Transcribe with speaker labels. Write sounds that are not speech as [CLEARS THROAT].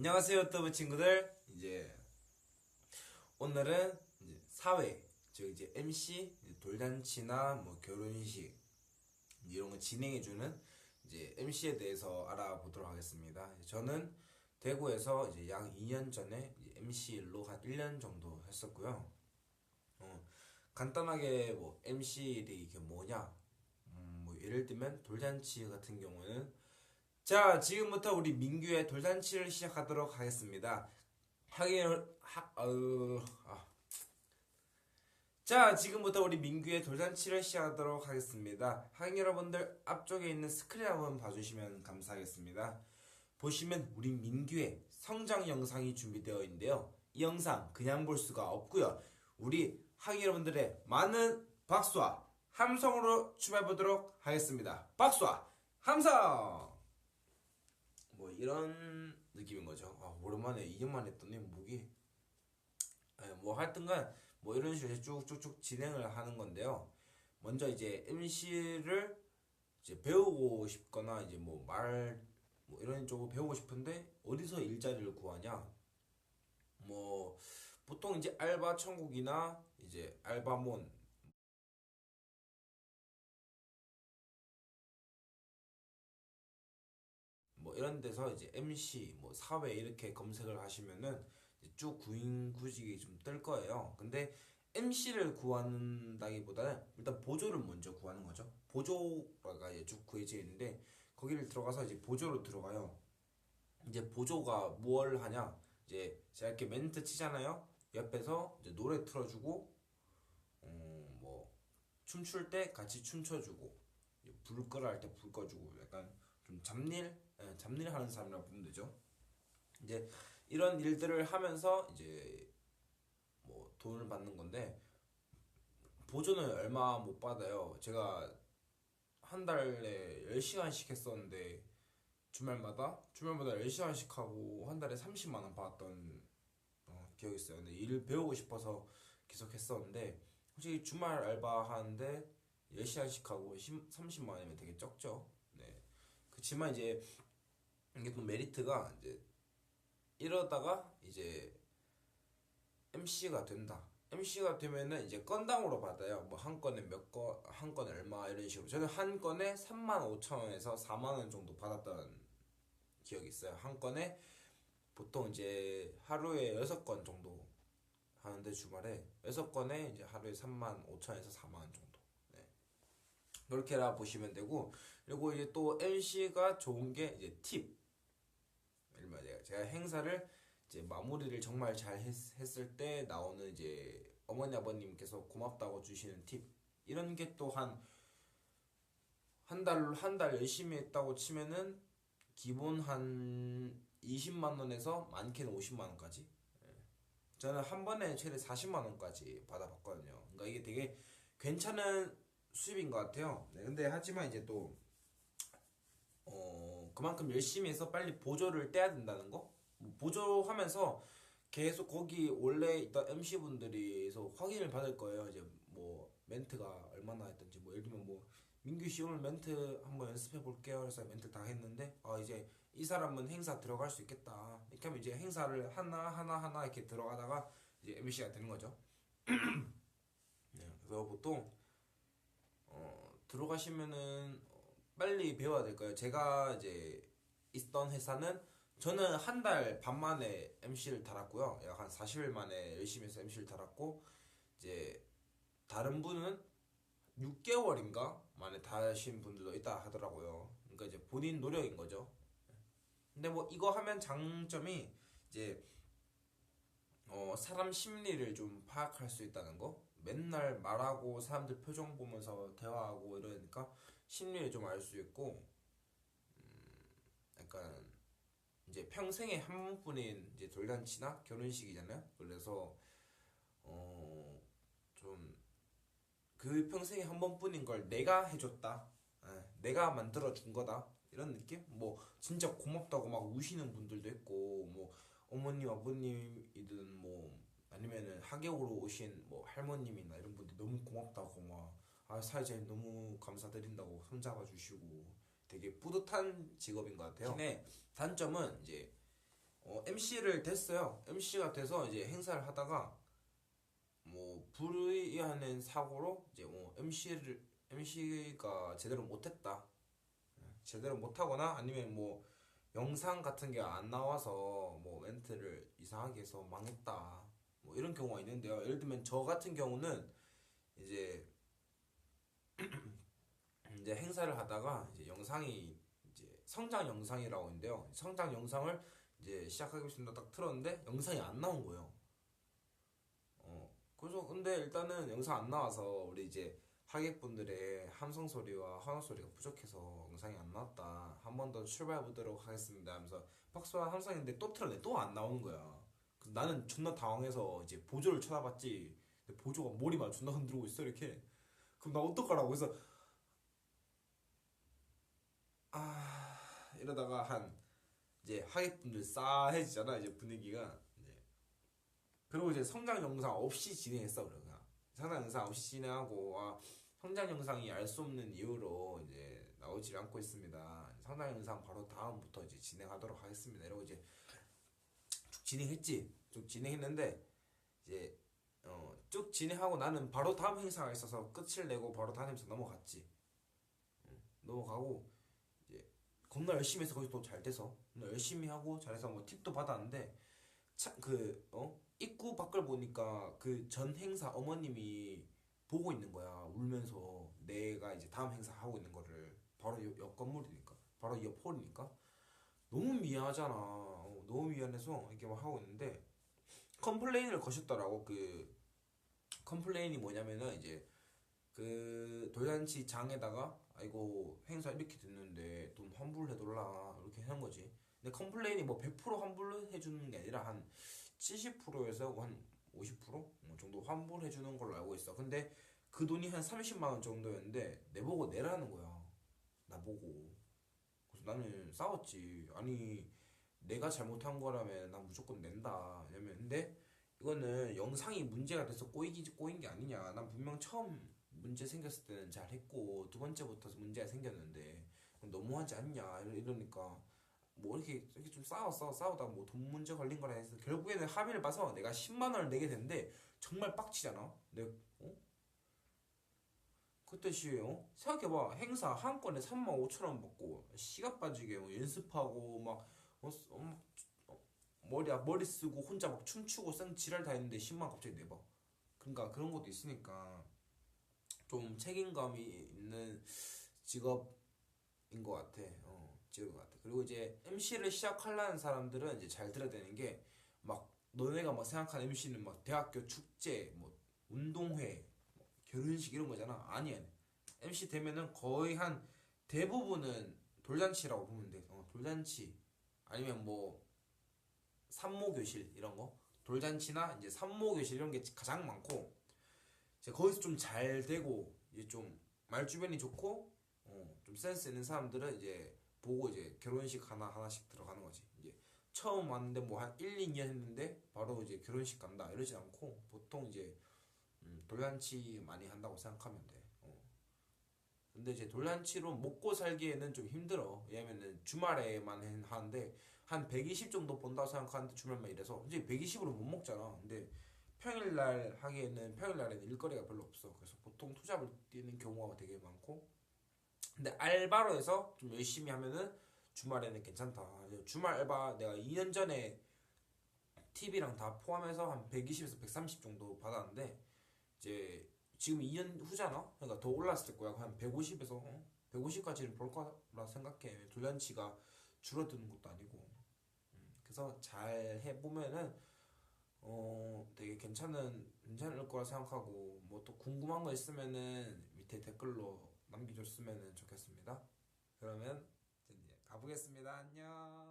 Speaker 1: 안녕하세요, 유튜브 친구들. 이제 오늘은 이제 사회, 즉 이제 MC, 이제 돌잔치나 뭐 결혼식 이런 거 진행해주는 이제 MC에 대해서 알아보도록 하겠습니다. 저는 대구에서 이제 약 2년 전에 MC 일로 한 1년 정도 했었고요. 어, 간단하게 뭐 MC일이 이게 뭐냐? 음, 뭐 예를 들면 돌잔치 같은 경우는 자 지금부터 우리 민규의 돌잔치를 시작하도록 하겠습니다. 하긴 하 어우 아. 자 지금부터 우리 민규의 돌잔치를 시작하도록 하겠습니다. 하긴 여러분들 앞쪽에 있는 스크린 한번 봐주시면 감사하겠습니다. 보시면 우리 민규의 성장 영상이 준비되어 있는데요. 이 영상 그냥 볼 수가 없고요. 우리 하기 여러분들의 많은 박수와 함성으로 출발해 보도록 하겠습니다. 박수와 함성! 뭐 이런 느낌인 거죠. 아, 오랜만에 2년 만에 했더니 목이 예, 뭐 하여튼간 뭐 이런 식으로 쭉쭉쭉 진행을 하는 건데요. 먼저 이제 MC를 이제 배우고 싶거나 이제 뭐 말 뭐 이런 쪽으로 배우고 싶은데 어디서 일자리를 구하냐? 뭐 보통 이제 알바 천국이나 이제 알바몬 이런 데서 이제 MC 뭐 사회 이렇게 검색을 하시면은 쭉 구인 구직이 좀 뜰 거예요. 근데 MC를 구한다기보다는 일단 보조를 먼저 구하는 거죠. 보조가 이제 쭉 구해져 있는데 거기를 들어가서 이제 보조로 들어가요. 이제 보조가 뭘 하냐? 이제 제가 이렇게 멘트 치잖아요. 옆에서 이제 노래 틀어주고, 음, 뭐 춤출 때 같이 춤춰주고, 불 끄라 할 때 불 꺼주고, 약간 좀 잡일, 예, 잡일 하는 사람이라고 보면 되죠. 이제 이런 일들을 하면서 이제 뭐 돈을 받는 건데 보조는 얼마 못 받아요. 제가 한 달에 10시간씩 했었는데 주말마다 주말마다 10시간씩 하고 한 달에 30만 원 받았던 어, 기억이 있어요. 근데 일을 배우고 싶어서 계속 했었는데 솔직히 주말 알바 하는데 10시간씩 하고 30만 원이면 되게 적죠. 네. 그렇지만 이제 이게 또 메리트가 이제 이러다가 이제 MC가 된다. MC가 되면은 이제 건당으로 받아요. 뭐 한 건에 몇 건, 한 건에 얼마 이런 식으로. 저는 한 건에 3만 5천 원에서 4만 원 정도 받았던 기억이 있어요. 한 건에 보통 이제 하루에 6건 정도 하는데 주말에 6건에 이제 하루에 3만 5천에서 4만 원 정도. 네. 그렇게라 보시면 되고 그리고 이제 또 MC가 좋은 게 이제 팁. 얼마 제가 행사를 이제 마무리를 정말 잘 했, 했을 때 나오는 이제 어머니 아버님께서 고맙다고 주시는 팁 이런 게 또한 한 달 한 달 열심히 했다고 치면은 기본 한 20만 원에서 많게는 50만 원까지 예. 저는 한 번에 최대 40만 원까지 받아봤거든요. 그러니까 이게 되게 괜찮은 수입인 것 같아요. 네, 근데 하지만 이제 또 어, 그만큼 열심히 해서 빨리 보조를 떼야 된다는 거? 뭐 보조하면서 계속 거기 원래 있던 MC분들이서 확인을 받을 거예요. 이제 뭐 멘트가 얼마나 했던지 뭐 예를 들면 뭐 민규 씨 오늘 멘트 한번 연습해 볼게요. 그래서 멘트 다 했는데 아 이제 이 사람은 행사 들어갈 수 있겠다. 이렇게 하면 이제 행사를 하나 하나 하나 이렇게 들어가다가 이제 MC가 되는 거죠. [CLEARS THROAT] 네, 그래서 보통 어, 들어가시면은 어, 빨리 배워야 될 거예요. 제가 이제 있던 회사는 저는 한 달 반 만에 MC를 달았고요. 약 한 40일 만에 열심히 해서 MC를 달았고 이제 다른 분은 6개월인가 만에 다신 분들도 있다 하더라고요. 그러니까 이제 본인 노력인 거죠. 근데 뭐 이거 하면 장점이 이제 어 사람 심리를 좀 파악할 수 있다는 거. 맨날 말하고 사람들 표정 보면서 대화하고 이러니까 심리를 좀 알 수 있고 음 약간 이제 평생에 한 번뿐인 이제 돌잔치나 결혼식이잖아요. 그래서 어 좀 그 평생에 한 번뿐인 걸 내가 해줬다, 예, 내가 만들어 준 거다 이런 느낌? 뭐 진짜 고맙다고 막 우시는 분들도 있고 뭐 어머님 아버님이든 뭐 아니면은 하객으로 오신 뭐 할머님이나 이런 분들 너무 고맙다고 막아 사회자님 너무 감사드린다고 손잡아 주시고 되게 뿌듯한 직업인 것 같아요. 근데 단점은 이제 어, MC를 됐어요. MC가 돼서 이제 행사를 하다가 뭐 불의하는 사고로 이제 뭐 MC를 MC가 제대로 못했다. 제대로 못하거나 아니면 뭐 영상 같은 게 안 나와서 뭐 멘트를 이상하게 해서 망했다. 뭐 이런 경우가 있는데요. 예를 들면 저 같은 경우는 이제 [CLEARS THROAT] 이제 행사를 하다가 이제 영상이 이제 성장 영상이라고 있는데요. 성장 영상을 이제 시작하겠습니다. 딱 틀었는데 영상이 안 나온 거예요. 어 그래서 근데 일단은 영상 안 나와서 우리 이제 하객분들의 함성 소리와 환호 소리가 부족해서 영상이 안 나왔다. 한 번 더 출발해 보도록 하겠습니다. 하면서 박수와 함성인데 또 틀었는데 또 안 나오는 거야. 나는 존나 당황해서 이제 보조를 쳐다봤지. 보조가 머리만 존나 흔들고 있어 이렇게. 그럼 나 어떡하라고. 해서 아 이러다가 한 이제 하객분들 싸해지잖아 이제 분위기가. 이제 그리고 이제 성장 영상 없이 진행했어 그냥. 성장 영상 없이 진행하고 아 성장 영상이 알 수 없는 이유로 이제 나오지 않고 있습니다. 성장 영상 바로 다음부터 이제 진행하도록 하겠습니다. 이러고 이제 쭉 진행했지. 쭉 진행했는데 이제 어, 쭉 진행하고 나는 바로 다음 행사가 있어서 끝을 내고 바로 다음 행사 넘어갔지. 응, 넘어가고 겁나 열심히 해서 거기서 또 잘 돼서 열심히 하고 잘해서 뭐 팁도 받았는데 참그 어? 입구 밖을 보니까 그 전 행사 어머님이 보고 있는 거야 울면서. 내가 이제 다음 행사 하고 있는 거를. 바로 옆, 옆 건물이니까. 바로 옆 홀이니까 너무 미안하잖아. 어, 너무 미안해서 이렇게 막 하고 있는데 컴플레인을 거셨더라고. 그 컴플레인이 뭐냐면은 이제 그 돌잔치 장에다가 아이고 행사 이렇게 됐는데 돈 환불해달라. 이렇게 하는 거지. 근데 컴플레인이 뭐 100% 환불해주는 게 아니라 한 70%에서 한 50% 정도 환불해주는 걸로 알고 있어. 근데 그 돈이 한 30만 원 정도였는데 내보고 내라는 거야. 나보고 나는 싸웠지. 아니 내가 잘못한 거라면 난 무조건 낸다. 왜냐면 근데 이거는 영상이 문제가 돼서 꼬이기 꼬인 게 아니냐. 난 분명 처음 문제 생겼을 때는 잘 했고 두 번째부터 문제가 생겼는데 너무하지 않냐? 이러- 이러니까 뭐 이렇게 이렇게 좀 싸워 싸우다 뭐 돈 문제 걸린 거라 해서 결국에는 합의를 봐서 내가 10만 원을 내게 됐는데 정말 빡치잖아. 내가 어? 그때 시 어? 생각해봐 행사 한 건에 3만 5천 원 받고 시간 빠지게 뭐 연습하고 막 어, 어, 막 어, 머리 머리 쓰고 혼자 막 춤추고 쌩 지랄 다 했는데 10만 원 갑자기 내봐 그러니까 그런 것도 있으니까 좀 책임감이 있는 직업인 것 같아. 어, 직업인 것 같아. 그리고 이제 MC를 시작하려는 사람들은 이제 잘 들어야 되는 게 막 너네가 막 생각하는 MC는 막 대학교 축제, 뭐 운동회, 뭐 결혼식 이런 거잖아. 아니야. MC 되면은 거의 한 대부분은 돌잔치라고 보면 돼. 어, 돌잔치 아니면 뭐 산모교실 이런 거. 돌잔치나 이제 산모교실 이런 게 가장 많고 이제 거기서 좀 잘 되고 이제 좀 말주변이 좋고 어, 좀 센스 있는 사람들은 이제 보고 이제 결혼식 하나 하나씩 들어가는 거지. 이제 처음 왔는데 뭐 한 1, 2년 했는데 바로 이제 결혼식 간다 이러지 않고 보통 이제 음, 돌잔치 많이 한다고 생각하면 돼. 어. 근데 이제 돌잔치로 먹고 살기에는 좀 힘들어. 왜냐면은 주말에만 해- 하는데 한 120 정도 번다고 생각하는데 주말만 일해서 이제 120으로 못 먹잖아. 근데 평일날 하기에는 평일날에는 일거리가 별로 없어. 그래서 보통 투잡을 뛰는 경우가 되게 많고. 근데 알바로 해서 좀 열심히 하면은 주말에는 괜찮다. 주말 알바 내가 2년 전에 TV랑 다 포함해서 한 120에서 130 정도 받았는데 이제 지금 2년 후잖아. 그러니까 더 올랐을 거야. 한 150에서 어? 150까지는 벌 거라 생각해. 돌잔치가 줄어드는 것도 아니고. 음, 그래서 잘 해보면은 어 되게 괜찮은 괜찮을 거라 생각하고 뭐 또 궁금한 거 있으면은 밑에 댓글로 남겨줬으면 좋겠습니다. 그러면 이제 가보겠습니다. 안녕.